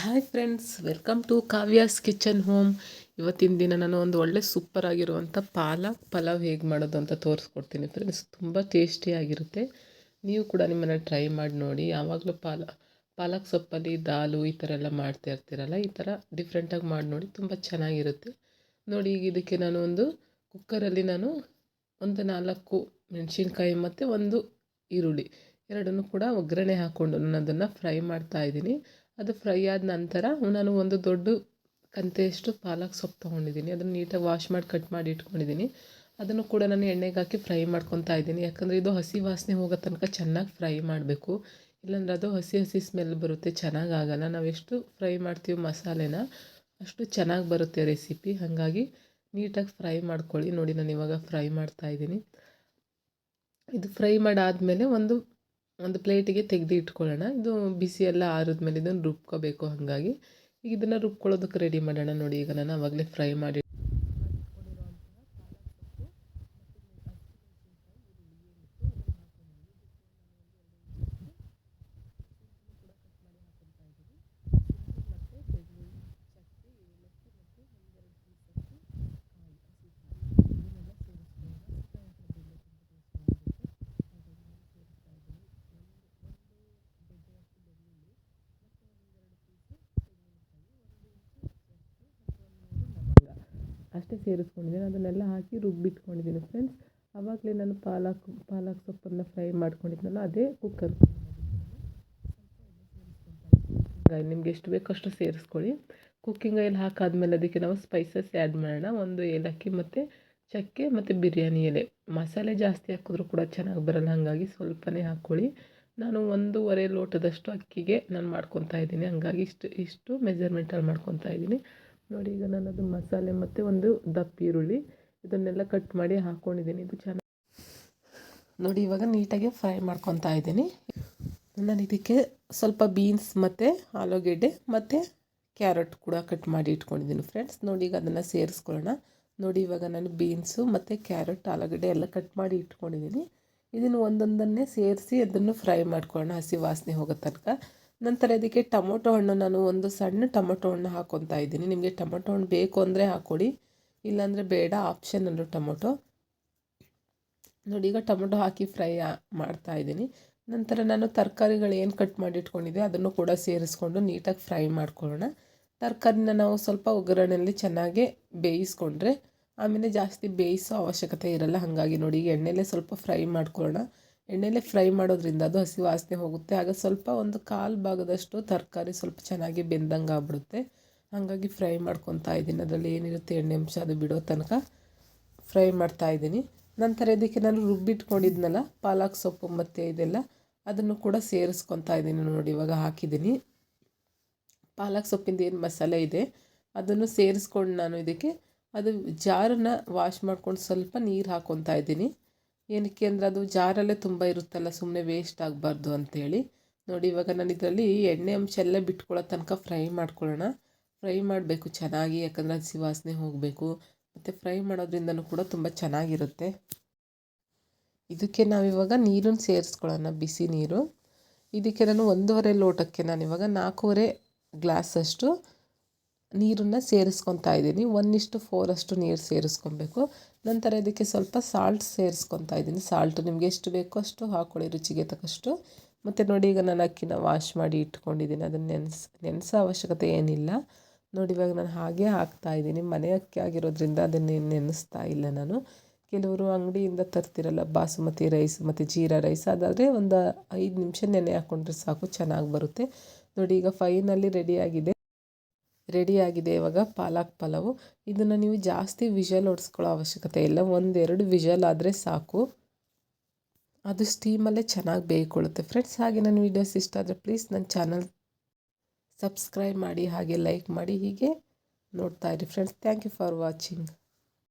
Hi friends welcome to Kavya's kitchen home ಇವತ್ತಿನ ದಿನ ನಾನು ಒಂದು ಒಳ್ಳೆ ಸೂಪರ್ ಆಗಿರುವಂಥ ಪಾಲಕ್ ಪಲಾವ್ ಹೇಗೆ ಮಾಡೋದು ಅಂತ ತೋರಿಸ್ಕೊಡ್ತೀನಿ ಫ್ರೆಂಡ್ಸ್ ತುಂಬ ಟೇಸ್ಟಿಯಾಗಿರುತ್ತೆ ನೀವು ಕೂಡ ನಿಮ್ಮನ್ನು ಟ್ರೈ ಮಾಡಿ ನೋಡಿ. ಯಾವಾಗಲೂ ಪಾಲ, ಪಾಲಕ್ ಸೊಪ್ಪಲ್ಲಿ ದಾಲು ಈ ಥರ ಎಲ್ಲ ಮಾಡ್ತಾ ಇರ್ತೀರಲ್ಲ, ಈ ಥರ ಡಿಫ್ರೆಂಟಾಗಿ ಮಾಡಿ ನೋಡಿ ತುಂಬ ಚೆನ್ನಾಗಿರುತ್ತೆ. ನೋಡಿ ಈಗ ಇದಕ್ಕೆ ನಾನು ಒಂದು ಕುಕ್ಕರಲ್ಲಿ ನಾನು ಒಂದು ನಾಲ್ಕು ಮೆಣಸಿನ್ಕಾಯಿ ಮತ್ತು ಒಂದು ಈರುಳ್ಳಿ ಎರಡನ್ನೂ ಕೂಡ ಒಗ್ಗರಣೆ ಹಾಕ್ಕೊಂಡು ನಾನು ಅದನ್ನು ಫ್ರೈ ಮಾಡ್ತಾ ಇದ್ದೀನಿ. ಅದು ಫ್ರೈ ಆದ ನಂತರ ನಾನು ಒಂದು ದೊಡ್ಡ ಕಂತೆಯಷ್ಟು ಪಾಲಕ್ ಸೊಪ್ಪು ತೊಗೊಂಡಿದ್ದೀನಿ. ಅದನ್ನು ನೀಟಾಗಿ ವಾಶ್ ಮಾಡಿ, ಕಟ್ ಮಾಡಿ ಇಟ್ಕೊಂಡಿದ್ದೀನಿ. ಅದನ್ನು ಕೂಡ ನಾನು ಎಣ್ಣೆಗೆ ಹಾಕಿ ಫ್ರೈ ಮಾಡ್ಕೊತಾ ಇದ್ದೀನಿ. ಯಾಕಂದರೆ ಇದು ಹಸಿ ವಾಸನೆ ಹೋಗೋ ತನಕ ಚೆನ್ನಾಗಿ ಫ್ರೈ ಮಾಡಬೇಕು. ಇಲ್ಲಾಂದ್ರೆ ಅದು ಹಸಿ ಹಸಿ ಸ್ಮೆಲ್ ಬರುತ್ತೆ, ಚೆನ್ನಾಗಿ ಆಗೋಲ್ಲ. ನಾವು ಎಷ್ಟು ಫ್ರೈ ಮಾಡ್ತೀವಿ ಮಸಾಲೆನ ಅಷ್ಟು ಚೆನ್ನಾಗಿ ಬರುತ್ತೆ ರೆಸಿಪಿ. ಹಾಗಾಗಿ ನೀಟಾಗಿ ಫ್ರೈ ಮಾಡ್ಕೊಳ್ಳಿ. ನೋಡಿ, ನಾನು ಇವಾಗ ಫ್ರೈ ಮಾಡ್ತಾ ಇದ್ದೀನಿ. ಇದು ಫ್ರೈ ಮಾಡಾದಮೇಲೆ ಒಂದು ಒಂದು ಪ್ಲೇಟಿಗೆ ತೆಗೆದು ಇಟ್ಕೊಳ್ಳೋಣ. ಇದು ಬಿಸಿ ಎಲ್ಲ ಆರಿದ್ಮೇಲೆ ಇದನ್ನು ರುಬ್ಕೋಬೇಕು ಹಾಗಾಗಿ. ಈಗ ಇದನ್ನು ರುಬ್ಕೊಳ್ಳೋದಕ್ಕೆ ರೆಡಿ ಮಾಡೋಣ ನೋಡಿ. ಈಗ ನಾನು ಅವಾಗಲೇ ಫ್ರೈ ಮಾಡಿ ಅಷ್ಟೇ ಸೇರಿಸ್ಕೊಂಡಿದ್ದೀನಿ. ಅದನ್ನೆಲ್ಲ ಹಾಕಿ ರುಬ್ಬಿಟ್ಕೊಂಡಿದ್ದೀನಿ ಫ್ರೆಂಡ್ಸ್ ಆವಾಗಲೇ ನಾನು ಪಾಲಕ್ ಪಾಲಕ್ ಸೊಪ್ಪನ್ನು ಫ್ರೈ ಮಾಡ್ಕೊಂಡಿದ್ನಲ್ಲ, ಅದೇ ಕುಕ್ಕರ್ ನಿಮ್ಗೆ ಎಷ್ಟು ಬೇಕೋ ಅಷ್ಟು ಸೇರಿಸ್ಕೊಳ್ಳಿ. ಕುಕ್ಕಿಂಗ್ ಆಯಿಲ್ ಹಾಕಾದ್ಮೇಲೆ ಅದಕ್ಕೆ ನಾವು ಸ್ಪೈಸಸ್ ಆ್ಯಡ್ ಮಾಡೋಣ. ಒಂದು ಏಲಕ್ಕಿ ಮತ್ತು ಚಕ್ಕೆ ಮತ್ತು ಬಿರಿಯಾನಿ ಎಲೆ. ಮಸಾಲೆ ಜಾಸ್ತಿ ಹಾಕಿದ್ರೂ ಕೂಡ ಚೆನ್ನಾಗಿ ಬರಲ್ಲ, ಹಾಗಾಗಿ ಸ್ವಲ್ಪನೇ ಹಾಕ್ಕೊಳ್ಳಿ. ನಾನು ಒಂದೂವರೆ ಲೋಟದಷ್ಟು ಅಕ್ಕಿಗೆ ನಾನು ಮಾಡ್ಕೊತಾ ಇದ್ದೀನಿ. ಹಂಗಾಗಿ ಇಷ್ಟು ಇಷ್ಟು ಮೆಜರ್ಮೆಂಟಲ್ಲಿ ಮಾಡ್ಕೊತಾ ಇದ್ದೀನಿ. ನೋಡಿ, ಈಗ ನಾನು ಅದು ಮಸಾಲೆ ಮತ್ತು ಒಂದು ದಪ್ಪ ಈರುಳ್ಳಿ. ಇದನ್ನೆಲ್ಲ ಕಟ್ ಮಾಡಿ ಹಾಕ್ಕೊಂಡಿದ್ದೀನಿ ಇದು ಚೆನ್ನಾಗಿ ನೋಡಿ, ಇವಾಗ ನೀಟಾಗಿ ಫ್ರೈ ಮಾಡ್ಕೊತಾ ಇದ್ದೀನಿ. ನಾನು ಇದಕ್ಕೆ ಸ್ವಲ್ಪ ಬೀನ್ಸ್ ಮತ್ತು ಆಲೂಗೆಡ್ಡೆ ಮತ್ತು ಕ್ಯಾರೆಟ್ ಕೂಡ ಕಟ್ ಮಾಡಿ ಇಟ್ಕೊಂಡಿದ್ದೀನಿ ಫ್ರೆಂಡ್ಸ್ ನೋಡಿ, ಈಗ ಅದನ್ನು ಸೇರಿಸ್ಕೊಳ್ಳೋಣ. ನೋಡಿ, ಇವಾಗ ನಾನು ಬೀನ್ಸು ಮತ್ತು ಕ್ಯಾರೆಟ್, ಆಲೂಗಡ್ಡೆ ಎಲ್ಲ ಕಟ್ ಮಾಡಿ ಇಟ್ಕೊಂಡಿದ್ದೀನಿ. ಇದನ್ನು ಒಂದೊಂದನ್ನೇ ಸೇರಿಸಿ ಅದನ್ನು ಫ್ರೈ ಮಾಡ್ಕೊಳ್ಳೋಣ. ಹಸಿ ವಾಸನೆ ಹೋಗೋ ತನಕ. ನಂತರ ಇದಕ್ಕೆ ಟೊಮೊಟೊ ಹಣ್ಣು ನಾನು ಒಂದು ಸಣ್ಣ ಟೊಮೊಟೊ ಹಣ್ಣು ಹಾಕ್ಕೊತಾ ಇದ್ದೀನಿ. ನಿಮಗೆ ಟೊಮೊಟೊ ಹಣ್ಣು ಬೇಕು ಅಂದರೆ ಹಾಕೊಳ್ಳಿ ಇಲ್ಲಾಂದರೆ ಬೇಡ ಆಪ್ಷನಲ್ಲು ಟೊಮೊಟೊ. ನೋಡಿ, ಈಗ ಟೊಮೊಟೊ ಹಾಕಿ ಫ್ರೈ ಮಾಡ್ತಾ ಇದ್ದೀನಿ. ನಂತರ ನಾನು ತರಕಾರಿಗಳು ಏನು ಕಟ್ ಮಾಡಿ ಇಟ್ಕೊಂಡಿದ್ದೆ ಅದನ್ನು ಕೂಡ ಸೇರಿಸ್ಕೊಂಡು ನೀಟಾಗಿ ಫ್ರೈ ಮಾಡ್ಕೊಳ್ಳೋಣ. ತರಕಾರಿನ ನಾವು ಸ್ವಲ್ಪ ಒಗ್ಗರಣೆಯಲ್ಲಿ ಚೆನ್ನಾಗಿ ಬೇಯಿಸ್ಕೊಂಡ್ರೆ ಆಮೇಲೆ ಜಾಸ್ತಿ ಬೇಯಿಸೋ ಅವಶ್ಯಕತೆ ಇರಲ್ಲ. ಹಾಗಾಗಿ ನೋಡಿ ಎಣ್ಣೆಲೇ ಸ್ವಲ್ಪ ಫ್ರೈ ಮಾಡ್ಕೊಳ್ಳೋಣ. ಎಣ್ಣೆಲೆ ಫ್ರೈ ಮಾಡೋದ್ರಿಂದ ಅದು ಹಸಿ ವಾಸನೆ ಹೋಗುತ್ತೆ. ಆಗ ಸ್ವಲ್ಪ ಒಂದು ಕಾಲು ಭಾಗದಷ್ಟು ತರಕಾರಿ ಸ್ವಲ್ಪ ಚೆನ್ನಾಗಿ ಬೆಂದಂಗೆ ಆಗ್ಬಿಡುತ್ತೆ. ಹಾಗಾಗಿ ಫ್ರೈ ಮಾಡ್ಕೊತಾ ಇದ್ದೀನಿ. ಅದರಲ್ಲಿ ಏನಿರುತ್ತೆ ಎಣ್ಣೆ ಅಂಶ ಅದು ಬಿಡೋ ತನಕ ಫ್ರೈ ಮಾಡ್ತಾ ಇದ್ದೀನಿ. ನಂತರ ಇದಕ್ಕೆ ನಾನು ರುಬ್ಬಿಟ್ಕೊಂಡಿದ್ನಲ್ಲ, ಪಾಲಕ್ ಸೊಪ್ಪು ಮತ್ತು ಇದೆಲ್ಲ, ಅದನ್ನು ಕೂಡ ಸೇರಿಸ್ಕೊತಾ ಇದ್ದೀನಿ ನೋಡಿ, ಇವಾಗ ಹಾಕಿದ್ದೀನಿ. ಪಾಲಕ್ ಸೊಪ್ಪಿಂದ ಏನು ಮಸಾಲೆ ಇದೆ, ಅದನ್ನು ಸೇರಿಸ್ಕೊಂಡು ನಾನು ಇದಕ್ಕೆ ಅದು ಜಾರನ್ನು ವಾಶ್ ಮಾಡ್ಕೊಂಡು ಸ್ವಲ್ಪ ನೀರು ಹಾಕ್ಕೊತಾ ಇದ್ದೀನಿ. ಏನಕ್ಕೆ ಅಂದರೆ ಅದು ಜಾರಲ್ಲೇ ತುಂಬ ಇರುತ್ತಲ್ಲ ಸುಮ್ಮನೆ ವೇಸ್ಟ್ ಆಗಬಾರ್ದು ಅಂಥೇಳಿ ನೋಡಿ, ಇವಾಗ ನಾನು ಇದರಲ್ಲಿ ಎಣ್ಣೆ ಅಂಶ ಎಲ್ಲ ಬಿಟ್ಕೊಳ್ಳೋ ತನಕ ಫ್ರೈ ಮಾಡ್ಕೊಳ್ಳೋಣ. ಫ್ರೈ ಮಾಡಬೇಕು ಚೆನ್ನಾಗಿ, ಯಾಕಂದರೆ ಅದು ಸಿವಾಸನೆ ಹೋಗಬೇಕು. ಮತ್ತು ಫ್ರೈ ಮಾಡೋದ್ರಿಂದನೂ ಕೂಡ ತುಂಬ ಚೆನ್ನಾಗಿರುತ್ತೆ. ಇದಕ್ಕೆ ನಾವಿವಾಗ ನೀರನ್ನು ಸೇರಿಸ್ಕೊಳ್ಳೋಣ, ಬಿಸಿ ನೀರು. ಇದಕ್ಕೆ ನಾನು ಒಂದೂವರೆ ಲೋಟಕ್ಕೆ ನಾನಿವಾಗ ನಾಲ್ಕೂವರೆ ಗ್ಲಾಸಷ್ಟು ನೀರನ್ನು ಸೇರಿಸ್ಕೊತಾ ಇದ್ದೀನಿ. ಒನ್ ಇಷ್ಟು ಫೋರಷ್ಟು ನೀರು ಸೇರಿಸ್ಕೊಬೇಕು. ನಂತರ ಇದಕ್ಕೆ ಸ್ವಲ್ಪ ಸಾಲ್ಟ್ ಸೇರಿಸ್ಕೊತಾ ಇದ್ದೀನಿ. ಸಾಲ್ಟ್ ನಿಮಗೆ ಎಷ್ಟು ಬೇಕೋ ಅಷ್ಟು ಹಾಕ್ಕೊಳ್ಳಿ ರುಚಿಗೆ ತಕ್ಕಷ್ಟು. ಮತ್ತು ನೋಡಿ, ಈಗ ನಾನು ಅಕ್ಕಿನ ವಾಶ್ ಮಾಡಿ ಇಟ್ಕೊಂಡಿದ್ದೀನಿ. ಅದನ್ನು ನೆನೆಸ್, ನೆನೆಸೋ ಅವಶ್ಯಕತೆ ಏನಿಲ್ಲ. ನೋಡಿ, ಇವಾಗ ನಾನು ಹಾಗೆ ಹಾಕ್ತಾ ಇದ್ದೀನಿ. ಮನೆ ಅಕ್ಕಿ ಆಗಿರೋದ್ರಿಂದ ಅದನ್ನು ನೆನೆಸ್ತಾ ಇಲ್ಲ ನಾನು. ಕೆಲವರು ಅಂಗಡಿಯಿಂದ ತರ್ತಿರಲ್ಲ, ಬಾಸುಮತಿ ರೈಸ್ ಮತ್ತು ಜೀರಾ ರೈಸ್ ಅದಾದರೆ ಒಂದು ಐದು ನಿಮಿಷ ನೆನೆ ಹಾಕ್ಕೊಂಡ್ರೆ ಸಾಕು, ಚೆನ್ನಾಗಿ ಬರುತ್ತೆ. ನೋಡಿ, ಈಗ ಫೈನಲ್ಲಿ ರೆಡಿಯಾಗಿದೆ ರೆಡಿಯಾಗಿದೆ. ಇವಾಗ ಪಾಲಕ್ ಪಲಾವು. ಇದನ್ನು ನೀವು ಜಾಸ್ತಿ ವಿಷಲ್ ಹೊಡ್ಸ್ಕೊಳ್ಳೋ ಅವಶ್ಯಕತೆ ಇಲ್ಲ. ಒಂದೆರಡು ವಿಷಲ್ ಆದರೆ ಸಾಕು. ಅದು ಸ್ಟೀಮಲ್ಲೇ ಚೆನ್ನಾಗಿ ಬೇಯ್ಕೊಳ್ಳುತ್ತೆ. ಫ್ರೆಂಡ್ಸ್ ಹಾಗೆ ನನ್ನ ವೀಡಿಯೋಸ್ ಇಷ್ಟ ಆದರೆ ಪ್ಲೀಸ್ ನನ್ನ ಚಾನಲ್ ಸಬ್ಸ್ಕ್ರೈಬ್ ಮಾಡಿ, ಹಾಗೆ ಲೈಕ್ ಮಾಡಿ, ಹೀಗೆ ನೋಡ್ತಾ ಇರಿ. Friends thank you for watching